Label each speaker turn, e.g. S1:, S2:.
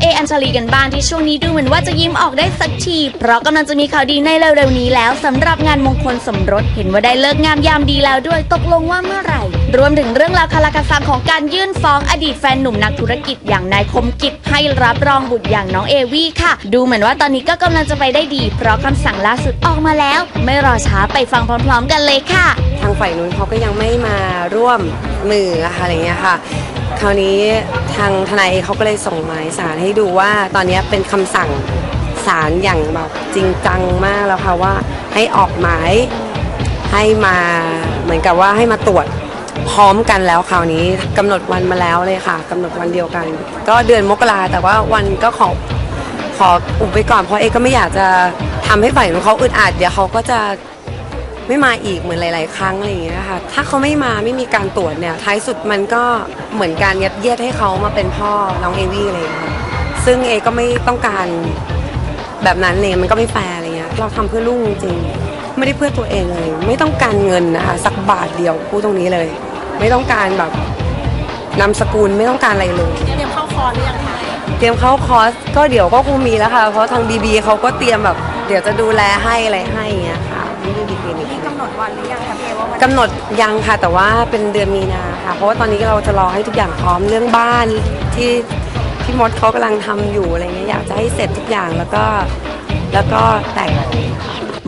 S1: เออัญชลีกันบ้างที่ช่วงนี้ดูเหมือนว่าจะยิ้มออกได้สักที เพราะกำลังจะมีข่าวดีในเร็วๆนี้แล้วสำหรับงานมงคลสมรสเห็นว่าได้เลิกงามยามดีแล้วด้วยตกลงว่าเมื่อไหร่ รวมถึงเรื่องราวคาราคาซังของการยื่นฟ้องอดีตแฟนหนุ่มนักธุรกิจอย่างนายคมกิจให้รับรองบุตรอย่างน้องเอวี่ค่ะ ดูเหมือนว่าตอนนี้ก็กำลังจะไปได้ดี เพราะคำสั่งล่าสุดออกมาแล้ว ไม่รอช้าไปฟังพร้อม ๆ กันเลยค่ะ
S2: ทางฝ่ายนู้นเขาก็ยังไม่มาร่วมมืออะค่ะอะไรเงี้ยค่ะ คราวนี้ทางทนายเขาก็เลยส่งหมายสารให้ดูว่าตอนนี้เป็นคำสั่งศาลอย่างแบบจริงจังมากแล้วค่ะว่าให้ออกหมายให้มาเหมือนกับว่าให้มาตรวจพร้อมกันแล้วคราวนี้กำหนดวันมาแล้วเลยค่ะกำหนดวันเดียวกัน ก็เดือนมกราแต่ว่าวันก็ขอ ขออุบไปก่อนเพราะเอกก็ไม่อยากจะทำให้ฝ่ายของเขาอึดอัดเดี๋ยวเขาก็จะ ไม่มาอีกเหมือนหลาย ๆ ครั้งอะไรอย่างเงี้ยค่ะถ้าเขาไม่มาไม่มีการตรวจเนี่ยท้ายสุดมันก็เหมือนการยัดเยียดให้เขามาเป็นพ่อน้องเอวี่อะไรอย่างเงี้ยค่ะซึ่งเอก็ไม่ต้องการแบบนั้นเลยมันก็ไม่แฟร์อะไรเงี้ยเราทำเพื่อลูกจริงๆไม่ได้เพื่อตัวเองเลย ไม่ต้องการเงินนะคะสักบาทเดียวพูดตรงนี้เลย ไม่ต้องการแบบนามสกุลไม่ต้องการอะไรเลย
S3: เตรียมเข้าคอร์สหรือยังคะ
S2: เตรียมเข้าคอร์สก็เดี๋ยวก็คงมีแล้วค่ะ เพราะทางบีบีเขาก็เตรียมแบบ เดี๋ยวจะดูแลให้อะไรให้อย่างเงี้ยค่ะที่บีบีคลินิก
S3: มีกำหนดวันหรือยังคะพี่เอว่าวัน
S2: กำหนดยังค่ะแต่ว่าเป็นเดือนมีนาค่ะ เพราะว่าตอนนี้เราจะรอให้ทุกอย่างพร้อมเรื่องบ้านที่พี่มดเขากำลังทำอยู่อะไรเงี้ยอยากจะให้เสร็จทุกอย่างแล้วก็แล้วก็แต่ง